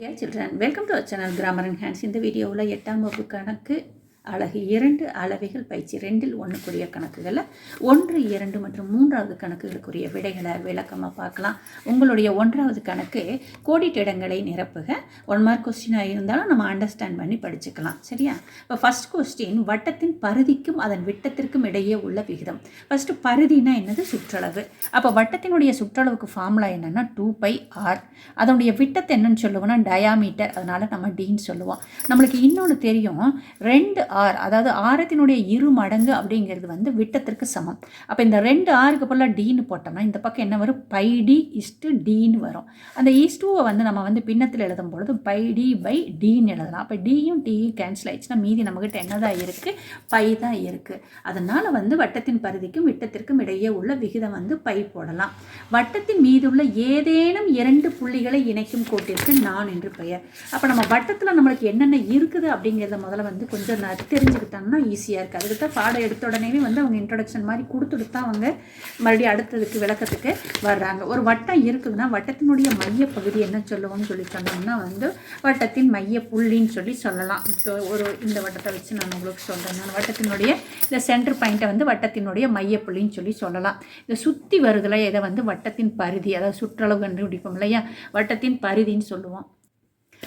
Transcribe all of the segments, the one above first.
Hey children welcome to our channel grammar and hands இந்த வீடியோவில் எட்டாம் வகுப்பு கணக்கு அழகு இரண்டு அளவைகள் பயிற்சி ரெண்டில் ஒன்றுக்குரிய கணக்குகளை ஒன்று இரண்டு மற்றும் மூன்றாவது கணக்குகளுக்குரிய விடைகளை விளக்கமாக பார்க்கலாம். உங்களுடைய ஒன்றாவது கணக்கு கோடிட்டு இடங்களை நிரப்புக ஒன் மார்க் கொஸ்டினாக இருந்தாலும் நம்ம அண்டர்ஸ்டாண்ட் பண்ணி படிச்சுக்கலாம். சரியா? இப்போ ஃபஸ்ட் கொஸ்டின் வட்டத்தின் பருதிக்கும் அதன் விட்டத்திற்கும் இடையே உள்ள விகிதம். ஃபஸ்ட்டு பருதினா என்னது? சுற்றளவு. அப்போ வட்டத்தினுடைய சுற்றளவுக்கு ஃபார்முலா என்னென்னா டூ பை ஆர் அதனுடைய விட்டத்தை என்னன்னு சொல்லுவோம்னா டயாமீட்டர் அதனால் நம்ம டீன்னு சொல்லுவோம். நம்மளுக்கு இன்னொன்று தெரியும். ரெண்டு ஆர் அதாவது ஆரத்தினுடைய இரு மடங்கு அப்படிங்கிறது வந்து விட்டத்திற்கு சமம். அப்போ இந்த ரெண்டு ஆருக்கு பதிலாக டீன்னு போட்டோம்னா இந்த பக்கம் என்ன வரும்? பை டி இஸ்ட்டு டீன்னு வரும். அந்த ஈஸ்டூவை வந்து நம்ம வந்து பின்னத்தில் எழுதும் பொழுது பை டி பை டீன்னு எழுதலாம். அப்போ டியும் டியும் கேன்சல் ஆயிடுச்சுன்னா மீதி நம்மக்கிட்ட என்ன தான் இருக்குது பை தான் இருக்குது அதனால் வந்து வட்டத்தின் பரிதிக்கும் விட்டத்திற்கும் இடையே உள்ள விகிதம் வந்து பை போடலாம். வட்டத்தின் மீதுள்ள ஏதேனும் இரண்டு புள்ளிகளை இணைக்கும் கோட்டிற்கு நான் என்று பெயர். அப்போ நம்ம வட்டத்தில் நம்மளுக்கு என்னென்ன இருக்குது அப்படிங்கிறத முதல்ல வந்து கொஞ்சம் தெரிஞ்சுக்கிட்டாங்கன்னா தெரிஞ்சுக்கிட்டோம்னா ஈஸியாக இருக்குது அதுக்கு தான் பாடம் எடுத்த உடனே வந்து அவங்க இன்ட்ரடக்ஷன் மாதிரி கொடுத்துட்டு தான் அவங்க மறுபடியும் அடுத்ததுக்கு விளக்கத்துக்கு வர்றாங்க. ஒரு வட்டம் இருக்குதுன்னா வட்டத்தினுடைய மையப்பகுதி என்ன சொல்லுவோம்னு சொல்லி சொன்னோம்னா வந்து வட்டத்தின் மைய புள்ளின்னு சொல்லி சொல்லலாம். இப்போ ஒரு இந்த வட்டத்தை வச்சு நான் உங்களுக்கு சொல்கிறேன் நான் வட்டத்தினுடைய இந்த சென்டர் பாயிண்ட்டை வந்து வட்டத்தினுடைய மையப்புள்ளின்னு சொல்லி சொல்லலாம். இதை சுற்றி வருதுல இதை வந்து வட்டத்தின் பரிதி அதாவது சுற்றளவு கண்டுபிடிப்போம் இல்லையா? வட்டத்தின் பரிதின்னு சொல்லுவோம்.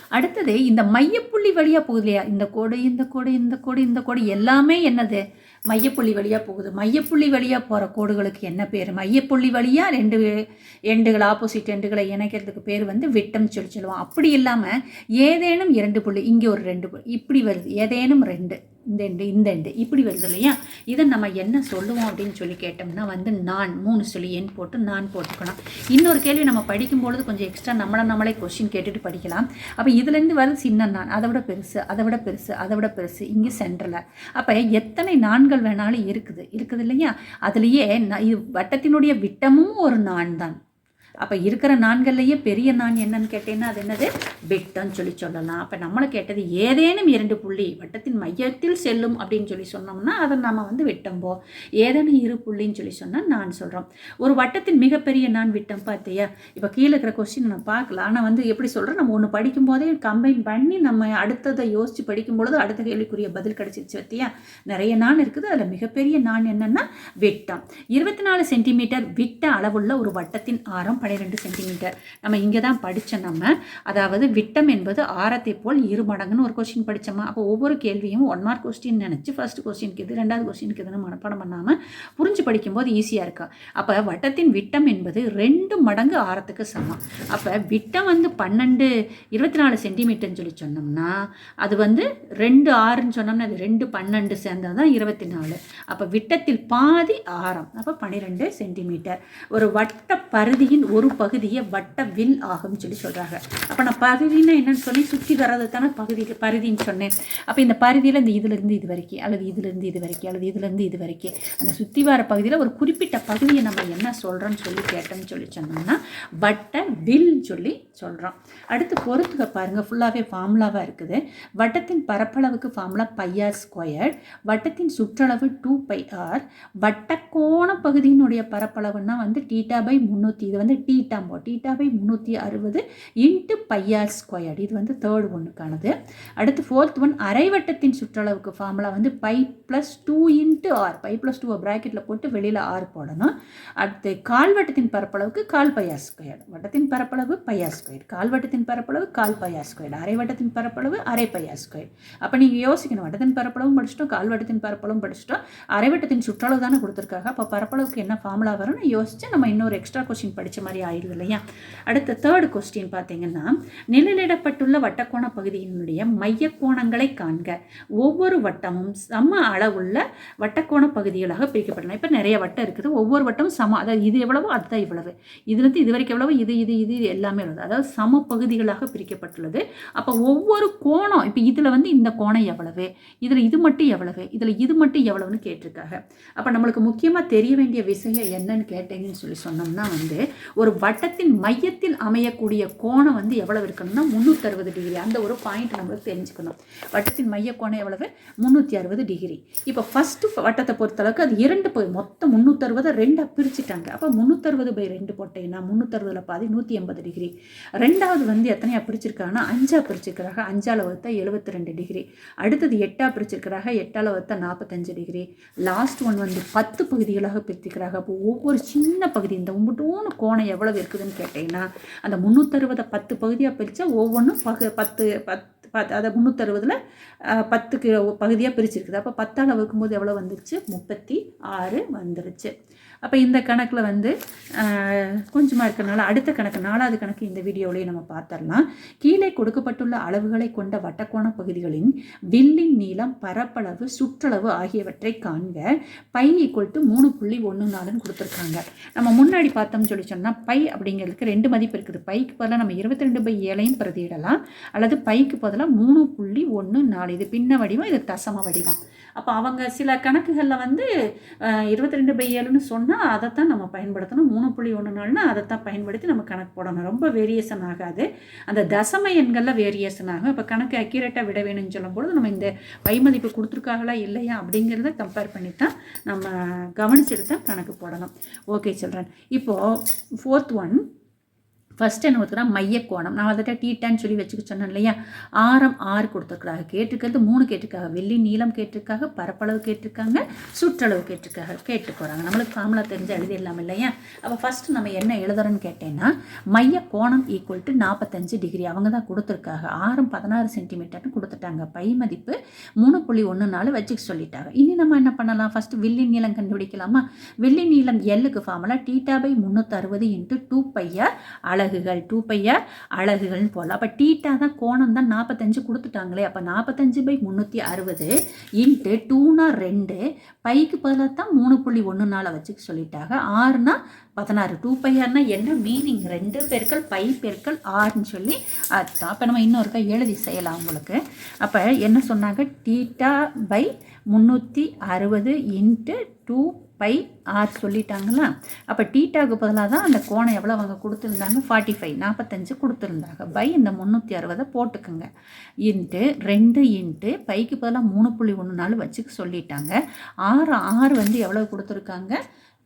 அடுத்தது இந்த மையப்புள்ளி வழியாக போகுது இல்லையா? இந்த கோடு இந்த கோடு இந்த கோடு இந்த கோடு எல்லாமே என்னது? மையப்புள்ளி வழியாக போகுது. மையப்புள்ளி வழியாக போகிற கோடுகளுக்கு என்ன பேர்? மையப்புள்ளி வழியாக ரெண்டு எண்டுகள் ஆப்போசிட் எண்டுகளை இணைக்கிறதுக்கு பேர் வந்து விட்டம் சொல்லி சொல்லுவோம். அப்படி இல்லாமல் ஏதேனும் இரண்டு புள்ளி இங்கே ஒரு ரெண்டு புள்ளி இப்படி வருது. ஏதேனும் ரெண்டு. இந்த எண்டு இந்த எண்டு இப்படி வருது இல்லையா? இதை நம்ம என்ன சொல்லுவோம் அப்படின்னு சொல்லி கேட்டோம்னா வந்து நான் மூணு சொல்லி எண் போட்டு நான் போட்டுக்கணும். இன்னொரு கேள்வி நம்ம படிக்கும்பொழுது கொஞ்சம் எக்ஸ்ட்ரா நம்மளை நம்மளே கொஸ்டின் கேட்டுட்டு படிக்கலாம். அப்போ இதுலேருந்து வருது சின்ன நான். அதை விட பெருசு அதை விட பெருசு அதை விட பெருசு. இங்கே சென்டரில் அப்போ எத்தனை நான்கள் வேணாலும் இருக்குது? இருக்குது இல்லையா? அதுலேயே நான் இது வட்டத்தினுடைய விட்டமும் ஒரு நான் தான். அப்போ இருக்கிற நான்கள்லேயே பெரிய நான் என்னன்னு கேட்டேன்னா அது என்னது? விட்டம்னு சொல்லி சொல்லலாம். அப்போ நம்மளை கேட்டது ஏதேனும் இரண்டு புள்ளி வட்டத்தின் மையத்தில் செல்லும் அப்படின்னு சொல்லி சொன்னோம்னா அதை நம்ம வந்து விட்டம்போ ஏதேனும் இரு புள்ளின்னு சொல்லி சொன்னால் நான் சொல்கிறோம் ஒரு வட்டத்தின் மிகப்பெரிய நான் விட்டம் பார்த்தியா? இப்போ கீழே இருக்கிற கொஸ்டின் நம்ம பார்க்கலாம். ஆனால் வந்து எப்படி சொல்கிறேன் நம்ம ஒன்று படிக்கும்போதே கம்பைன் பண்ணி நம்ம அடுத்ததை யோசித்து படிக்கும்பொழுது அடுத்த கேள்விக்குரிய பதில் கிடச்சிருச்சு பார்த்தியா? நிறைய நான் இருக்குது. அதில் மிகப்பெரிய நான் என்னென்னா விட்டம். இருபத்தி நாலு சென்டிமீட்டர் விட்ட அளவுள்ள ஒரு வட்டத்தின் ஆரம் பன்னிரெண்டு சென்டிமீட்டர் நம்ம இங்கே தான் படித்தோம் நம்ம. அதாவது விட்டம் என்பது ஆரத்தை போல் இரு மடங்குன்னு ஒரு கொஸ்டின் படித்தோமா அப்போ ஒவ்வொரு கேள்வியும் ஒன் மார்க் கொஸ்டின் நினச்சி ஃபர்ஸ்ட் கொஸ்டினுக்கு இது ரெண்டாவது கொஸ்டினுக்கு இதுன்னு மனப்பாடம் பண்ணாமல் புரிஞ்சு படிக்கும்போது ஈஸியாக இருக்கும் அப்போ வட்டத்தின் விட்டம் என்பது ரெண்டு மடங்கு ஆரத்துக்கு சமம். அப்போ விட்டம் வந்து பன்னெண்டு இருபத்தி நாலு சென்டிமீட்டர்னு சொல்லி சொன்னோம்னா அது வந்து ரெண்டு ஆறுன்னு சொன்னோம்னா அது ரெண்டு பன்னெண்டு சேர்ந்தது தான் இருபத்தி நாலு அப்போ விட்டத்தில் பாதி ஆரம். அப்போ பன்னிரெண்டு சென்டிமீட்டர் ஒரு வட்ட பருதியின் ஒரு பகுதியை வட்ட வில் ஆகும்னு சொல்லி சொல்கிறாங்க அப்போ நான் பகுதினா என்னன்னு சொல்லி சுற்றி வர்றது தானே பகுதி பரிதின்னு சொன்னேன். அப்போ இந்த பரிதியில் இந்த இதுலேருந்து இது வரைக்கும் அல்லது இதுலேருந்து இது வரைக்கும் அல்லது இதுலேருந்து இது வரைக்கும் அந்த சுற்றி வர பகுதியில் ஒரு குறிப்பிட்ட பகுதியை நம்ம என்ன சொல்கிறோன்னு சொல்லி கேட்டோம்னு சொல்லி சொன்னோம்னா வட்ட வில்னு சொல்லி சொல்கிறோம் அடுத்து பொறுத்துக்க பாருங்கள் ஃபுல்லாகவே ஃபார்முலாவாக இருக்குது. வட்டத்தின் பரப்பளவுக்கு ஃபார்முலா பையார் ஸ்கொயர் வட்டத்தின் சுற்றளவு டூ பை ஆர் வட்டக்கோண பகுதியினுடைய பரப்பளவுன்னா வந்து டீட்டா பை முந்நூற்றி இது வந்து டீட்டாம்போ டீட்டா பை முந்நூற்றி அறுபது இன்ட்டு பையார் ஸ்கொயர் இது வந்து தேர்ட் ஒன்றுக்கானது அடுத்து ஃபோர்த் ஒன் அரைவட்டத்தின் சுற்றளவுக்கு ஃபார்முலா வந்து pi plus two into r pi plus டூவை ப்ராக்கெட்டில் போட்டு வெளியில் ஆர் போடணும். அடுத்து கால்வட்டத்தின் பரப்பளவுக்கு கால் பையார் ஸ்கொயர் வட்டத்தின் பரப்பளவு பையார் ஸ்கொயர் கால்வட்டத்தின் பரப்பளவு கால் பையார் ஸ்கொயர் அரைவட்டத்தின் பரப்பளவு அரை பையார் ஸ்கொயர் அப்போ நீங்கள் யோசிக்கணும். வட்டத்தின் பரப்பளவும் படிச்சிட்டோம் கால்வட்டத்தின் பரப்பளவும் படிச்சிட்டோம். அரைவட்டத்தின் சுற்றளவு தானே கொடுத்துருக்காங்க. அப்போ பரப்பளவுக்கு என்ன ஃபார்முலா வரும்னு யோசிச்சு நம்ம இன்னொரு எக்ஸ்ட்ரா கொஸ்டின் படித்த மாதிரி ஆயிடுது இல்லையா? அடுத்த தேர்டு கொஸ்டின் பார்த்தீங்கன்னா நிழலிடப்பட்டுள்ள வட்டக்கோண பகுதியினுடைய மைய கோணங்களை காண்க. ஒவ்வொரு வட்டமும் சம அளவுள்ள வட்டக்கோண பகுதிகளாக பிரிக்கப்படலாம். இப்போ நிறைய வட்டம் இருக்குது. ஒவ்வொரு வட்டமும் சம அதாவது இது எவ்வளவோ அதுதான் இவ்வளவு. இதுலேருந்து இது வரைக்கும் எவ்வளவு? இது இது இது இது எல்லாமே உள்ளது. அதாவது சம பகுதிகளாக பிரிக்கப்பட்டுள்ளது. அப்போ ஒவ்வொரு கோணம் இப்போ இதில் வந்து இந்த கோணம் எவ்வளவு? இதில் இது மட்டும் எவ்வளவு? இதில் இது மட்டும் எவ்வளவுன்னு கேட்டிருக்காங்க. அப்போ நம்மளுக்கு முக்கியமாக தெரிய வேண்டிய விஷயம் என்னன்னு கேட்டீங்கன்னு சொல்லி சொன்னோம்னா வந்து ஒரு வட்டத்தின் மையத்தில் அமையக்கூடிய கோணம் வந்து எவ்வளவு இருக்கணும்னா முந்நூற்றறுபது டிகிரி அந்த ஒரு பாயிண்ட் நம்மளுக்கு தெரிஞ்சுக்கணும். வட்டத்தின் மைய கோணம் எவ்வளவு? முந்நூற்றி அறுபது டிகிரி இப்போ ஃபஸ்ட்டு வட்டத்தை பொறுத்தளவுக்கு அது இரண்டு போய் மொத்தம் முந்நூற்றறுபதை ரெண்டாக பிரிச்சுட்டாங்க. அப்போ முந்நூற்றறுபது பை ரெண்டு போட்டேன்னா முந்நூற்றறுபதில் பாதி நூற்றி எண்பது டிகிரி ரெண்டாவது வந்து எத்தனையாக பிரிச்சிருக்காங்கன்னா அஞ்சாக பிரிச்சிருக்கிறாங்க. அஞ்சால் வகுத்தா எழுபத்தி ரெண்டு டிகிரி அடுத்தது எட்டாக பிரிச்சிருக்கிறாங்க. எட்டால் வகுத்தா நாற்பத்தஞ்சு டிகிரி லாஸ்ட் ஒன் வந்து பத்து பகுதிகளாக பிரித்திருக்கிறாங்க. அப்போ ஒவ்வொரு சின்ன பகுதி இந்த உம்புட்டோன்னு கோணம் எவ்வளவு இருக்குதுன்னு கேட்டிங்கன்னா அந்த முந்நூற்றறுபதை பத்து பகுதியாக பிரித்தா ஒவ்வொன்றும் பகு பத்து பத் பத் அதை முந்நூற்றறுபதில் பத்துக்கு பகுதியாக பிரிச்சிருக்குது. அப்போ பத்தால் வகுக்கும்போது எவ்வளோ வந்துருச்சு? முப்பத்தி ஆறு வந்துருச்சு. அப்போ இந்த கணக்கில் வந்து கொஞ்சமாக இருக்கிறனால அடுத்த கணக்கு நாலாவது கணக்கு இந்த வீடியோவிலேயே நம்ம பார்த்துடலாம் கீழே கொடுக்கப்பட்டுள்ள அளவுகளை கொண்ட வட்டக்கோண பகுதிகளின் வில்லின் நீளம் பரப்பளவு சுற்றளவு ஆகியவற்றை காண்க. பை ஈக்குவல் டு மூணு புள்ளி ஒன்று நாலுன்னு கொடுத்துருக்காங்க. நம்ம முன்னாடி பார்த்தோம்னு சொல்லி சொன்னால் பை அப்படிங்கிறதுக்கு ரெண்டு மதிப்பு இருக்குது. பைக்கு பதிலாக நம்ம இருபத்தி ரெண்டு பை ஏழையும் பிரதியிடலாம். அல்லது பைக்கு பதிலாக மூணு புள்ளி ஒன்று நாலு. இது பின்ன வடிவம் இது தசம வடிவம். அப்போ அவங்க சில கணக்குகளில் வந்து இருபத்தி ரெண்டு பை ஏழுன்னு சொன்னால் அதைத்தான் நம்ம பயன்படுத்தணும். மூணு புள்ளி ஒன்று நாள்னால் அதைத்தான் பயன்படுத்தி நம்ம கணக்கு போடணும். ரொம்ப வேரியேஷன் ஆகாது. அந்த தசம எண்களில் வேரியேஷன் ஆகும். இப்போ கணக்கு அக்யூரேட்டாக விட வேணும்னு சொல்லும்பொழுது நம்ம இந்த பை மதிப்பு கொடுத்துருக்காங்களா இல்லையா அப்படிங்கிறத கம்பேர் பண்ணி தான் நம்ம கவனிச்சுட்டு தான் கணக்கு போடணும். ஓகே சில்ட்ரன் இப்போது ஃபோர்த் ஒன் ஃபஸ்ட்டு என்ன கொடுத்துருக்கா? மையக்கோணம். நான் வந்துட்டு டீட்டான்னு சொல்லி வச்சுக்க சொன்னேன் இல்லையா? ஆரம் ஆறு கொடுத்துருக்குறாங்க கேட்டிருக்கிறது மூணு கேட்டிருக்காங்க. வெள்ளி நீளம் கேட்டிருக்காங்க. பரப்பளவு கேட்டிருக்காங்க. சுற்றளவு கேட்டிருக்காங்க. கேட்டு போகிறாங்க நம்மளுக்கு ஃபார்முலா தெரிஞ்சு எழுதிடலாம் இல்லையா? அப்போ ஃபஸ்ட்டு நம்ம என்ன எழுதுறோன்னு கேட்டேன்னா மைய கோணம் ஈக்குவல் டு நாற்பத்தஞ்சு டிகிரி அவங்க தான் கொடுத்துருக்காங்க. ஆரம் பதினாறு சென்டிமீட்டர்னு கொடுத்துட்டாங்க. பை மதிப்பு மூணு புள்ளி ஒன்று நாலு வச்சுக்க சொல்லிட்டாங்க. இனி நம்ம என்ன பண்ணலாம்? ஃபஸ்ட்டு வெள்ளி நீளம் கண்டுபிடிக்கலாமா? வெள்ளி நீளம் எல்லுக்கு ஃபார்முலா டீட்டா பை முந்நூற்றறுபது இன்ட்டு டூ பையா அழகுகள் டூ பையா அழகுகள்னு போடலாம். அப்போ டீட்டா தான் கோணம் தான் நாற்பத்தஞ்சு கொடுத்துட்டாங்களே. அப்போ நாற்பத்தஞ்சு பை முந்நூற்றி அறுபது இன்ட்டு டூனா ரெண்டு. பைக்கு பதிலாக தான் மூணு புள்ளி ஒன்று நாளை வச்சுக்க சொல்லிட்டாங்க. ஆறுனா பதினாறு. டூ பையார்னா என்ன? மீனிங் ரெண்டு பெருக்கள் பை பெருக்கள் ஆறுன்னு சொல்லி அதுதான் அப்போ நம்ம இன்னொருக்கா எழுதி செய்யலாம் உங்களுக்கு. அப்போ என்ன சொன்னாங்க? டீட்டா பை முந்நூற்றி அறுபது இன்ட்டு டூ பை ஆர் சொல்லிட்டாங்களா அப்போ டீட்டாவுக்கு பதிலாக தான் அந்த கோணம் எவ்வளோ அவங்க கொடுத்துருந்தாங்க? ஃபார்ட்டி ஃபைவ் நாற்பத்தஞ்சு கொடுத்துருந்தாங்க. பை இந்த முந்நூற்றி அறுபதை போட்டுக்குங்க. இன்ட்டு ரெண்டு இன்ட்டு பைக்கு பதிலாக மூணு புள்ளி ஒன்று நாள் வச்சுக்க சொல்லிட்டாங்க. ஆறு ஆறு வந்து எவ்வளோ கொடுத்துருக்காங்க?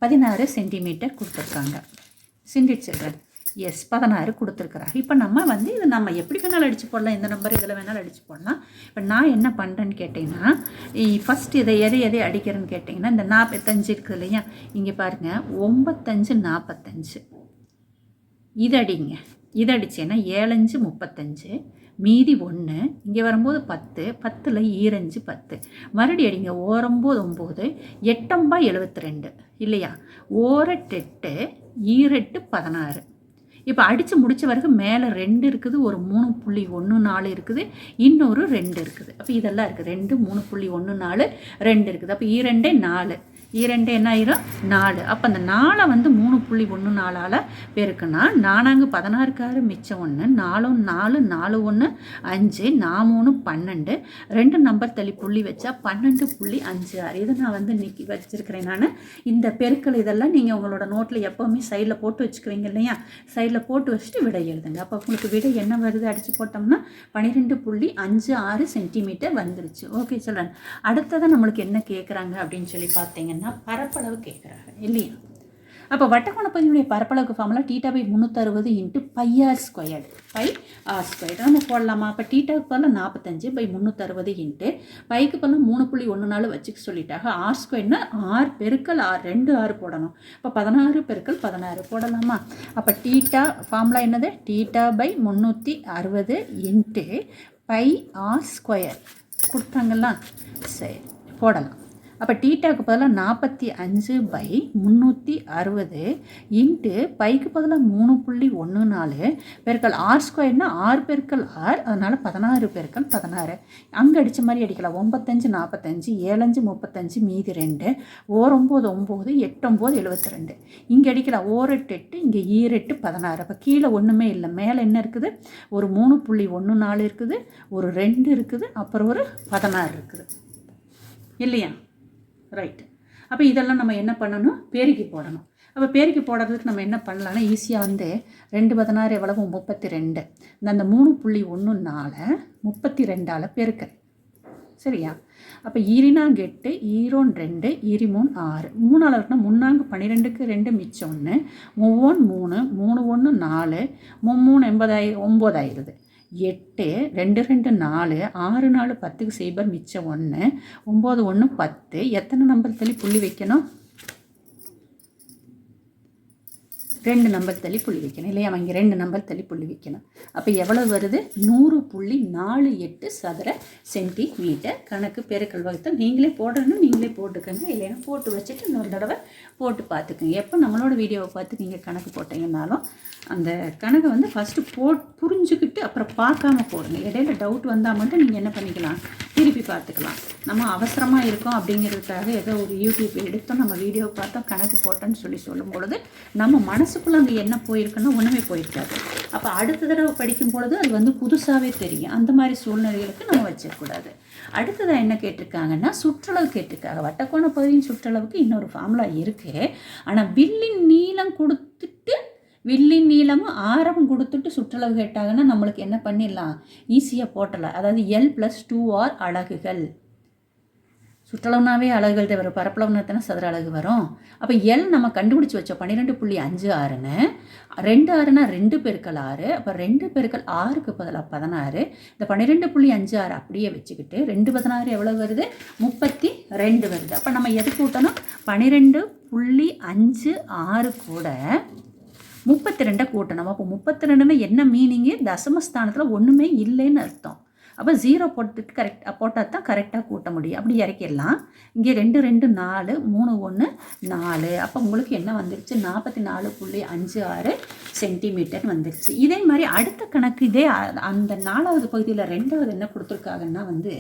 பதினாறு சென்டிமீட்டர் கொடுத்துருக்காங்க. சிண்டிட் சில்ட்ரன் எஸ் பதினாறு கொடுத்துருக்குறாரு. இப்போ நம்ம வந்து இது நம்ம எப்படி வேணாலும் அடித்து போடலாம் இந்த நம்பர் இதில் வேணாலும் அடித்து போடலாம். இப்போ நான் என்ன பண்ணுறேன்னு கேட்டிங்கன்னா ஃபஸ்ட் இதை எதை எதை அடிக்கிறேன்னு கேட்டிங்கன்னா இந்த நாற்பத்தஞ்சு இருக்குது இல்லையா? இங்கே பாருங்கள் ஒம்பத்தஞ்சு நாற்பத்தஞ்சு இது அடிங்க. இது அடித்தேன்னா ஏழஞ்சு முப்பத்தஞ்சு. மீதி ஒன்று இங்கே வரும்போது பத்து பத்தில் ஈரஞ்சு பத்து. மறுபடி அடிங்க ஓரம்போது ஒம்பது எட்டம்பா எழுபத்தி ரெண்டு இல்லையா? ஓரட்டெட்டு ஈரெட்டு பதினாறு. இப்போ அடித்து முடித்த வரைக்கும் மேலே ரெண்டு இருக்குது ஒரு மூணு புள்ளி ஒன்று நாலு இருக்குது இன்னொரு ரெண்டு இருக்குது. அப்போ இதெல்லாம் இருக்குது ரெண்டு மூணு புள்ளி ஒன்று நாலு ரெண்டு இருக்குது. அப்போ இரண்டே நாலு. இரண்டு என்ன ஆயிரும்? நாலு. அப்போ அந்த நாலை வந்து மூணு புள்ளி ஒன்று நாலால் பெருக்குன்னா நானாங்க பதினாறுக்காரு மிச்சம் ஒன்று நாலும் நாலு நாலு ஒன்று அஞ்சு நான் மூணு பன்னெண்டு. ரெண்டு நம்பர் தள்ளி புள்ளி வச்சா பன்னெண்டு புள்ளி அஞ்சு ஆறு. இதை நான் வந்து நிக்கி வச்சுருக்கிறேன் நான். இந்த பெருக்கள் இதெல்லாம் நீங்கள் உங்களோட நோட்டில் எப்போவுமே சைடில் போட்டு வச்சுக்கிறீங்க இல்லையா? சைடில் போட்டு வச்சுட்டு விடை எழுதுங்க. அப்போ உங்களுக்கு விடை என்ன வருது? அடித்து போட்டோம்னா பன்னிரெண்டு புள்ளி அஞ்சு ஆறு சென்டிமீட்டர் வந்துருச்சு. ஓகே சொல்கிறேன் அடுத்ததாக நம்மளுக்கு என்ன கேட்குறாங்க அப்படின்னு சொல்லி பார்த்தீங்கன்னா பரப்பளவு கேட்குறாங்க இல்லையா? அப்போ வட்டக்கோணப்பதினுடைய பரப்பளவுக்கு formula theta by முந்நூற்றறுபது into pi r squared pi r squared நம்ம போடலாமா? அப்போ டீட்டாவுக்கு பதில் நாற்பத்தஞ்சு பை முந்நூற்றறுபது இன்ட்டு பைக்கு பதிலாக மூணு புள்ளி ஒன்று நாள் வச்சுக்க சொல்லிட்டாங்க. ஆர் ஸ்கொயர்னா ஆறு பெருக்கல் ஆறு ரெண்டு ஆறு போடணும். இப்போ பதினாறு பெருக்கல் பதினாறு போடலாமா? அப்போ டீட்டா ஃபார்முலா என்னது? டீட்டா பை முந்நூற்றி அறுபது இன்ட்டு பை ஆர் ஸ்கொயர் கொடுத்தாங்களா சரி போடலாம். அப்போ டீட்டாக்கு பதிலாக நாற்பத்தி அஞ்சு பை முந்நூற்றி அறுபது இன்ட்டு பைக்கு பதிலாக மூணு புள்ளி ஒன்று நாலு பெருக்கல் ஆர் ஸ்கொயர்னா ஆறு பெருக்கல் ஆர் அதனால் பதினாறு பெருக்கல் பதினாறு. அங்கே அடித்த மாதிரி அடிக்கலாம். ஒம்பத்தஞ்சு நாற்பத்தஞ்சு ஏழஞ்சு முப்பத்தஞ்சு மீதி ரெண்டு. ஓர் ஒம்பது ஒம்பது எட்டொம்பது எழுபத்தி ரெண்டு இங்கே அடிக்கலாம். ஓரெட்டு எட்டு இங்கே ஈரெட்டு பதினாறு. அப்போ கீழே ஒன்றுமே இல்லை. மேலே என்ன இருக்குது? ஒரு மூணு புள்ளி ஒன்று நாலு இருக்குது. ஒரு ரெண்டு இருக்குது. அப்புறம் ஒரு பதினாறு இருக்குது. இல்லையா? ரைட் அப்போ இதெல்லாம் நம்ம என்ன பண்ணணும்? பெருக்கி போடணும். அப்போ பெருக்கி போடுறதுக்கு நம்ம என்ன பண்ணலாம்னா ஈஸியாக வந்து ரெண்டு பதினாறு எவ்வளவு? முப்பத்தி ரெண்டு இந்த அந்த மூணு புள்ளி ஒன்றுனால முப்பத்தி ரெண்டால் பெருக்க சரியா? அப்போ ஈரினாங்கெட்டு ஈரோன் ரெண்டு ஈரிமூன் ஆறு. மூணால் இருக்கணும் முன்னாங்க பன்னிரெண்டுக்கு ரெண்டு மிச்சம் ஒன்று மூவோன் மூணு மூணு ஒன்று நாலு மும்மூணு எண்பதாயிரம் ஒம்பதாயிருது. எட்டு ரெண்டு ரெண்டு நாலு ஆறு நாலு பத்துக்கு சைபர் மிச்சம் ஒன்று ஒம்பது ஒன்று பத்து எத்தனை நம்பர் தள்ளி புள்ளி வைக்கணும்? ரெண்டு நம்பர் தள்ளி புள்ளி வைக்கணும் இல்லையா? அவங்க ரெண்டு நம்பர் தள்ளி புள்ளி வைக்கணும். அப்போ எவ்வளோ வருது? நூறு புள்ளி நாலு எட்டு சதுர சென்டிமீட்டர் கணக்கு பெருக்கல் வகுத்தல். நீங்களே போடணும் நீங்களே போட்டுக்கோங்க. இல்லைன்னா போட்டு வச்சுட்டு இன்னொரு தடவை போட்டு பார்த்துக்குங்க. எப்போ நம்மளோட வீடியோவை பார்த்து நீங்கள் கணக்கு போட்டீங்கன்னாலும் அந்த கணக்கை வந்து ஃபஸ்ட்டு போ புரிஞ்சுக்கிட்டு அப்புறம் பார்க்காம போடுங்க. இடையில டவுட் வந்தால் மட்டும் நீங்கள் என்ன பண்ணிக்கலாம்? திருப்பி பார்த்துக்கலாம். நம்ம அவசரமாக இருக்கோம் அப்படிங்கிறதுக்காக ஏதோ ஒரு யூடியூப் எடுத்தோம் நம்ம வீடியோ பார்த்தோம் கணக்கு போட்டோன்னு சொல்லி சொல்லும் பொழுது நம்ம மனசுக்குள்ளே அங்கே என்ன போயிருக்குன்னா ஒன்றுமே போயிருக்காது. அப்போ அடுத்த தடவை படிக்கும் பொழுது அது வந்து புதுசாகவே தெரியும். அந்த மாதிரி சூழ்நிலைகளுக்கு நம்ம வச்சிடக்கூடாது. அடுத்ததாக என்ன கேட்டிருக்காங்கன்னா சுற்றளவு கேட்டிருக்காங்க. வட்டக்கோண பகுதியின் சுற்றளவுக்கு இன்னொரு ஃபார்முலா இருக்குது ஆனால் பில்லின் நீளம் கொடுத்துட்டு வில்லின் நீளமும் ஆரம் கொடுத்துட்டு சுற்றளவு கேட்டாங்கன்னா நம்மளுக்கு என்ன பண்ணிடலாம்? ஈஸியாக போட்டலாம். அதாவது எல் ப்ளஸ் டூ ஆர் அலகுகள். சுற்றளவுனாவே அழகுகள் தவிர வரும் சதுர அழகு வரும்? அப்போ எல் நம்ம கண்டுபிடிச்சி வச்சோம். பன்னிரெண்டு புள்ளி அஞ்சு ஆறுன்னு ரெண்டு ஆறுனா ரெண்டு பெருக்கள் ஆறு அப்போ ரெண்டு பெருக்கள் ஆறுக்கு பதிலாக பதினாறு. இந்த பன்னிரெண்டு புள்ளி அஞ்சு ஆறு அப்படியே வச்சுக்கிட்டு ரெண்டு பதினாறு எவ்வளோ வருது? முப்பத்தி ரெண்டு வருது. அப்போ நம்ம எது கூட்டணும் பன்னிரெண்டு புள்ளி அஞ்சு ஆறு கூட முப்பத்தி ரெண்டை கூட்டணும். அப்போ முப்பத்தி ரெண்டுன்னு என்ன மீனிங்கு தசமஸ்தானத்தில் ஒன்றுமே இல்லைன்னு அர்த்தம். அப்போ ஜீரோ போட்டுட்டு கரெக்ட் போட்டால் தான் கரெக்டாக கூட்ட முடியும். அப்படி இறக்கிடலாம். இங்கே ரெண்டு ரெண்டு நாலு மூணு ஒன்று நாலு. அப்போ உங்களுக்கு என்ன வந்துருச்சு? நாற்பத்தி நாலு புள்ளி அஞ்சு ஆறு சென்டிமீட்டர் வந்துருச்சு. இதே மாதிரி அடுத்த கணக்கு இதே அந்த நாலாவது பகுதியில் ரெண்டாவது என்ன கொடுத்துருக்காங்கன்னா வந்து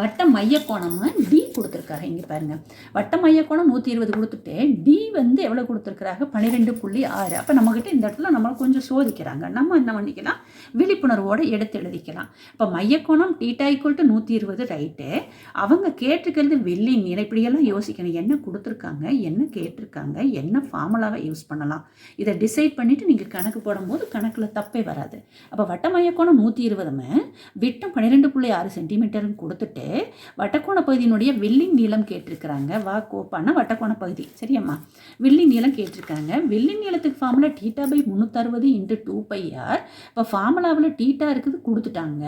வட்ட மையக்கோணமாக டி கொடுத்துருக்காங்க. இங்கே பாருங்கள் வட்ட மையக்கோணம் நூற்றி இருபது கொடுத்துட்டு டி வந்து எவ்வளோ கொடுத்துருக்குறாங்க? பன்னிரெண்டு புள்ளி ஆறு. அப்போ நம்மக்கிட்ட இந்த இடத்துல நம்மளை கொஞ்சம் சோதிக்கிறாங்க. நம்ம என்ன பண்ணிக்கலாம்? விழிப்புணர்வோடு எடுத்து எழுதிக்கலாம். இப்போ மையக்கோணம் டீட்டா ஈக்குவல் டு நூற்றி இருபது ரைட்டு அவங்க கேட்டிருக்கிறது வெள்ளி நீளம் இப்படியெல்லாம் யோசிக்கணும். என்ன கொடுத்துருக்காங்க? என்ன கேட்டிருக்காங்க? என்ன ஃபார்முலாவை யூஸ் பண்ணலாம்? இதை டிசைட் பண்ணிவிட்டு நீங்கள் கணக்கு போடும்போது கணக்கில் தப்பே வராது. அப்போ வட்டமயக்கோணம் நூற்றி இருபதுமே விட்டம் பன்னிரெண்டு புள்ளி ஆறு சென்டிமீட்டர்னு கொடுத்துட்டு வட்டக்கோண பகுதியினுடைய வெள்ளி நீளம் கேட்டிருக்கிறாங்க. வா கோப்பான வட்டக்கோண பகுதி. சரியாம்மா? வெள்ளி நீளம் கேட்டிருக்காங்க. வெள்ளி நீளத்துக்கு ஃபார்முலா டீட்டா பை முந்நூற்றறுபது இன்ட்டு டூ பை ஆர் இப்போ ஃபார்முலாவில் டீட்டா இருக்குது கொடுத்துட்டாங்க.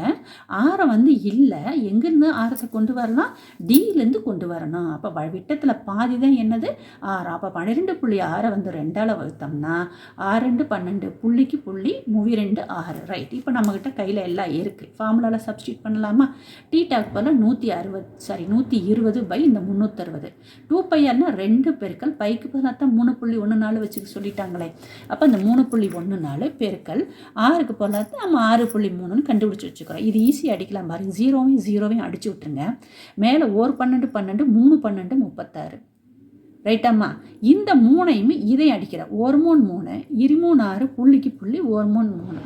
ஆதாரம் வந்து இல்லை. எங்கேருந்து ஆரத்தை கொண்டு வரலாம்? டியிலேருந்து கொண்டு வரணும். அப்போ வ- விட்டத்தில் பாதி தான் என்னது? ஆறு. அப்போ பன்னிரெண்டு புள்ளி ஆறை வந்து ரெண்டால் வகுத்தோம்னா ஆறு ரெண்டு பன்னெண்டு புள்ளிக்கு புள்ளி மூவி ரெண்டு ஆறு. ரைட் இப்போ நம்மக்கிட்ட கையில் எல்லாம் இருக்குது ஃபார்முலாவில் சப்ஸ்டியூட் பண்ணலாமா? டீடாக் போல் நூற்றி அறுபது சாரி நூற்றி இருபது பை இந்த முந்நூற்றறுபது டூ பையர்னா ரெண்டு பெருக்கள் பைக்கு பதிலாக தான் மூணு புள்ளி ஒன்று நாலு வச்சுக்க சொல்லிட்டாங்களே. அப்போ இந்த மூணு புள்ளி ஒன்று நாலு பெருக்கள் ஆறுக்கு போலாத்து நம்ம ஆறு புள்ளி மூணுன்னு கண்டுபிடிச்சி வச்சுக்கிறோம். இது ஈஸியாக அடிக்கலாம் பாருங்க. ஜீரோவையும் ஜீரோவையும் அடிச்சு விட்ருங்க மேலே ஓர் பன்னெண்டு பன்னெண்டு மூணு பன்னெண்டு முப்பத்தாறு. ரைட்டாம்மா இந்த மூணையுமே இதை அடிக்கிற. ஒரு மூணு மூணு இருமூணு ஆறு புள்ளிக்கு புள்ளி ஒரு மூணு. மூணு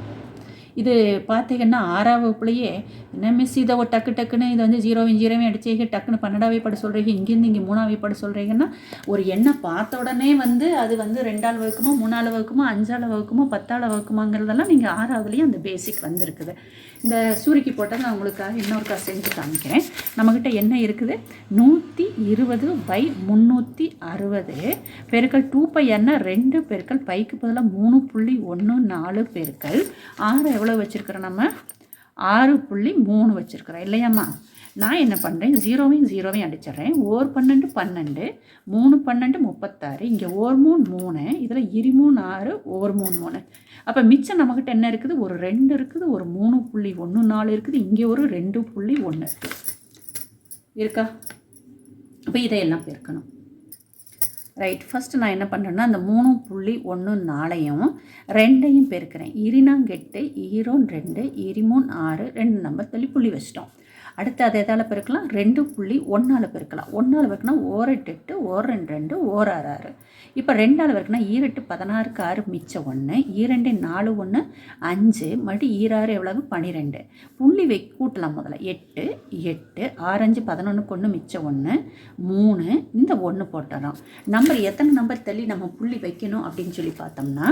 இது பார்த்தீங்கன்னா ஆறாவது வகுப்புலையே என்ன மிஸ் இதை ஒரு டக்கு டக்குன்னு இதை வந்து ஜீரோவையும் ஜீரோவையும் அடிச்சீங்க டக்குன்னு பன்னெண்டாவே பட சொல்கிறீங்க இங்கேருந்து இங்கே மூணாவே பட சொல்கிறீங்கன்னா ஒரு எண்ணெய் பார்த்த உடனே வந்து அது வந்து ரெண்டாள் வகுக்குமோ மூணாள் வகுக்குமோ அஞ்சாள் வகுக்குமோ பத்தாள் வகுக்குமாங்கிறதெல்லாம் நீங்கள் ஆறாவதுலேயும் அந்த பேசிக் வந்திருக்குது. இந்த சூரிக்கு போட்டால் நான் உங்களுக்காக இன்னொருக்கா செஞ்சு காமிக்கிறேன். நம்மக்கிட்ட என்ன இருக்குது? நூற்றி இருபது பை முந்நூற்றி அறுபது. பெருக்கள் டூ பை என்ன? ரெண்டு பெருக்கள் பைக்கு பதிலாக மூணு புள்ளி ஒன்று நாலு பெருக்கள் ஆறு எவ்வளோ வச்சுருக்குறோம் நம்ம? ஆறு புள்ளி மூணு வச்சுருக்குறோம். இல்லையாம்மா? நான் என்ன பண்ணுறேன் ஜீரோவையும் ஜீரோவையும் அடிச்சிடுறேன். ஓர் பன்னெண்டு பன்னெண்டு மூணு பன்னெண்டு முப்பத்தாறு. இங்கே ஓர் மூணு மூணு இதில் இருமூணு ஆறு ஓர் மூணு மூணு. அப்போ மிச்சம் நம்மக்கிட்ட என்ன இருக்குது? ஒரு ரெண்டு இருக்குது ஒரு மூணு புள்ளி ஒன்று நாலு இருக்குது. இங்கே ஒரு ரெண்டு புள்ளி ஒன்று இருக்குது இருக்கா? அப்போ இதையெல்லாம் பெருக்கணும். ரைட் ஃபஸ்ட்டு நான் என்ன பண்ணுறேன்னா அந்த மூணு புள்ளி ஒன்று நாளையும் ரெண்டையும் பெருக்கிறேன். இரினாங்கெட்டு ஈரோன் ரெண்டு இரிமூன் ஆறு ரெண்டு நம்பர் தள்ளி புள்ளி வச்சிட்டோம். அடுத்து அதை எதால் பெருக்கலாம்? ரெண்டு புள்ளி ஒன்றால் பெருக்கலாம். ஒன்றால் பெருக்கினா ஓரெட்டு எட்டு ஓர் ரெண்டு ரெண்டு ஓர் ஆறு ஆறு. இப்போ ரெண்டால் பெருக்கினா ஈரெட்டு பதினாறுக்கு ஆறு மிச்சம் ஒன்று ஈரெண்டு நாலு ஒன்று அஞ்சு மறுபடியும் ஈராறு எவ்வளவு? பன்னிரெண்டு புள்ளி வை கூட்டலாம் முதல்ல. எட்டு எட்டு ஆறஞ்சு பதினொன்றுக்கு ஒன்று மிச்சம் ஒன்று மூணு இந்த ஒன்று போட்டுறோம் நம்ம நம்பர் எத்தனை நம்பர் தள்ளி நம்ம புள்ளி வைக்கணும் அப்படின்னு சொல்லி பார்த்தோம்னா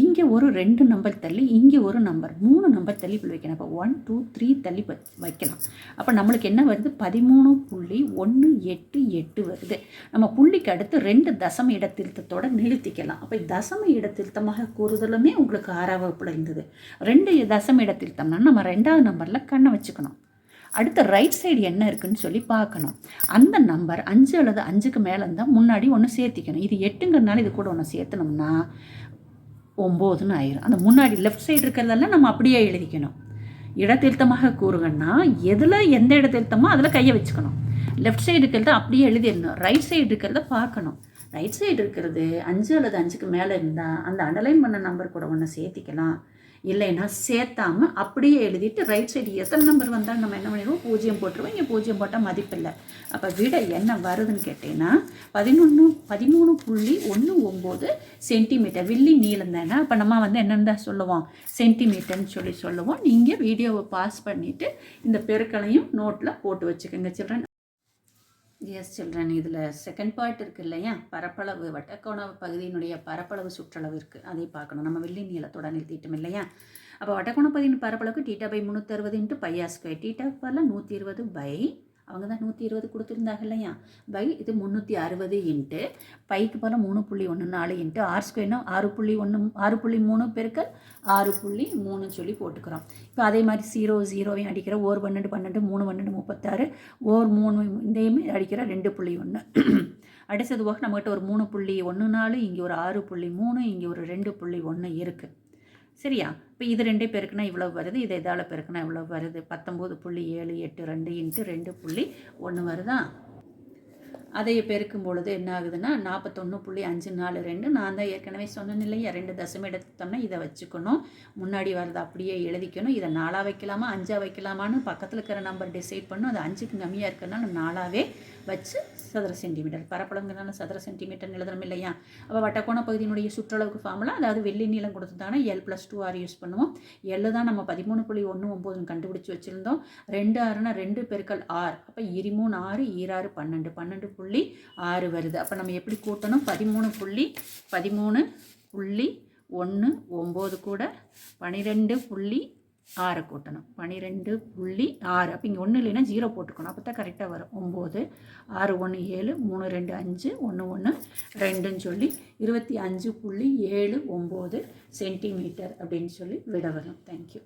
இங்கே ஒரு ரெண்டு நம்பர் தள்ளி இங்கே ஒரு நம்பர் மூணு நம்பர் தள்ளி புள்ளி வைக்கணும். அப்போ ஒன் டூ த்ரீ தள்ளி வைக்கலாம் அப்போ நம்மளுக்கு என்ன வருது? பதிமூணு புள்ளி ஒன்று எட்டு எட்டு வருது. நம்ம புள்ளிக்கு அடுத்து ரெண்டு தசம இடத்திருத்தத்தோட நிறுத்திக்கலாம். அப்போ தசம இடத்திருத்தமாக கூறுதலுமே உங்களுக்கு ஆறாவது வகுப்பில் இருந்தது. ரெண்டு தசம இடத்திருத்தம்னா நம்ம ரெண்டாவது நம்பரில் கண்ணை வச்சுக்கணும். அடுத்த ரைட் சைடு என்ன இருக்குன்னு சொல்லி பார்க்கணும். அந்த நம்பர் அஞ்சு அல்லது அஞ்சுக்கு மேலே இருந்தால் முன்னாடி ஒன்று சேர்த்திக்கணும். இது எட்டுங்கிறதுனால இது கூட ஒன்று சேர்த்தனோம்னா ஒம்போதுன்னு ஆயிரும். அந்த முன்னாடி லெஃப்ட் சைடு இருக்கிறதெல்லாம் நம்ம அப்படியே எழுதிக்கணும். இடத்திருத்தமாக கூறுங்கன்னா எதில் எந்த இடத்திருத்தமோ அதில் கையை வச்சுக்கணும். லெஃப்ட் சைடு இருக்கிறத அப்படியே எழுதிடணும். ரைட் சைடு இருக்கிறத பார்க்கணும். ரைட் சைடு இருக்கிறது அஞ்சு அல்லது அஞ்சுக்கு மேலே இருந்தால் அந்த அண்டர்லைன் பண்ண நம்பர் கூட ஒன்று சேர்த்திக்கலாம். இல்லைன்னா சேர்த்தாம அப்படியே எழுதிட்டு ரைட் சைடு எத்தனை நம்பர் வந்தாலும் நம்ம என்ன பண்ணிடுவோம்? பூஜ்ஜியம் போட்டுருவோம். இங்கே பூஜ்ஜியம் போட்டால் மதிப்பில்லை அப்போ விட என்ன வருதுன்னு கேட்டிங்கன்னா பதினொன்று பதிமூணு புள்ளி ஒன்று ஒம்பது சென்டிமீட்டர் வில்லி நீளம் தானே? அப்போ நம்ம வந்து என்னென்ன தான் சொல்லுவோம்? சென்டிமீட்டர்னு சொல்லி சொல்லுவோம். நீங்கள் வீடியோவை பாஸ் பண்ணிவிட்டு இந்த பெருக்களையும் நோட்டில் போட்டு வச்சுக்கோங்க சில்ட்ரன் எஸ் சில்ட்ரன் இதில் செகண்ட் பார்ட் இருக்குது இல்லையா? பரப்பளவு வட்டக்கோண பகுதியினுடைய பரப்பளவு சுற்றளவு இருக்குது அதை பார்க்கணும். நம்ம வெள்ளி நீளத்தோட நிறுத்திட்டோம் இல்லையா? அப்போ வட்டக்கோண பகுதியின் பரப்பளவுக்கு டீட்டா பை முந்நூற்றி அறுபது இன்ட்டு பையா ஸ்கொயர் டீட்டா பதில் நூற்றி இருபது பை அவங்க தான் நூற்றி இருபது கொடுத்துருந்தாங்க இல்லையா பை இது முந்நூற்றி அறுபது இன்ட்டு பைக்கு போல் மூணு புள்ளி ஒன்று நாலு இன்ட்டு ஆர் ஸ்கொயர்னா ஆறு புள்ளி ஒன்று ஆறு புள்ளி மூணு பேருக்கு ஆறு புள்ளி மூணுன்னு சொல்லி போட்டுக்கிறோம். இப்போ அதே மாதிரி ஜீரோ ஜீரோவையும் அடிக்கிற ஓர் பன்னெண்டு பன்னெண்டு மூணு பன்னெண்டு முப்பத்தாறு ஓர் மூணு இதையுமே அடிக்கிற ரெண்டு புள்ளி ஒன்று அடுத்தது போக நம்மகிட்ட ஒரு மூணு புள்ளி ஒன்று நாலு இங்கே ஒரு ஆறு புள்ளி மூணு இங்கே ஒரு ரெண்டு புள்ளி ஒன்று இருக்குது சரியா? இப்போ இது ரெண்டே பெருக்குனா இவ்வளோ வருது இதை இதால் பெருக்குனா இவ்வளோ வருது? பத்தொம்போது புள்ளி ஏழு எட்டு ரெண்டு இன்ட்டு ரெண்டு புள்ளி ஒன்று வருதா? அதை பெருக்கும் பொழுது என்ன ஆகுதுன்னா நாற்பத்தொன்று புள்ளி அஞ்சு நாலு ரெண்டு நான் தான் ஏற்கனவே சொன்னேன் இல்லையா? ரெண்டு தசம எடுத்தோம்னா இதை வச்சுக்கணும். முன்னாடி வரதை அப்படியே எழுதிக்கணும். இதை நாலாக வைக்கலாமா அஞ்சாக வைக்கலாமான்னு பக்கத்தில் இருக்கிற நம்பர் டிசைட் பண்ணும் அது அஞ்சுக்கு கம்மியாக இருக்கிறனால நாலாவே வச்சு சதுர சென்டிமீட்டர் பரப்பளங்கிறனால சதுர சென்டிமீட்டர் எழுதணும் இல்லையா? அப்போ வட்டக்கோண பகுதியினுடைய சுற்றளவுக்கு ஃபார்முலா அதாவது வெள்ளி நீளம் கொடுத்துட்டாங்கன்னா L plus two r use பண்ணுவோம். எல்லு தான் நம்ம பதிமூணு புள்ளி ஒன்று ஒம்போதுன்னு கண்டுபிடிச்சி வச்சுருந்தோம். ரெண்டு ஆறுனா ரெண்டு பெருக்கல் ஆறு அப்போ இருமூணு ஆறு ஈராறு பன்னெண்டு. பன்னெண்டு புள்ளி ஆறு வருது. அப்போ நம்ம எப்படி கூட்டணும்? பதிமூணு புள்ளி பதிமூணு புள்ளி ஒன்று ஒம்பது கூட பன்னிரெண்டு புள்ளி ஆறை கூட்டணும். பன்னிரெண்டு புள்ளி ஆறு. அப்போ இங்கே ஒன்று இல்லைன்னா ஜீரோ போட்டுக்கணும். அப்போ தான் கரெக்டாக வரும். ஒம்பது ஆறு ஒன்று ஏழு மூணு ரெண்டு அஞ்சு ஒன்று ஒன்று ரெண்டுன்னு சொல்லி இருபத்தி அஞ்சு புள்ளி ஏழு ஒம்பது சென்டிமீட்டர் அப்படின்னு சொல்லி விட வரும். தேங்க்யூ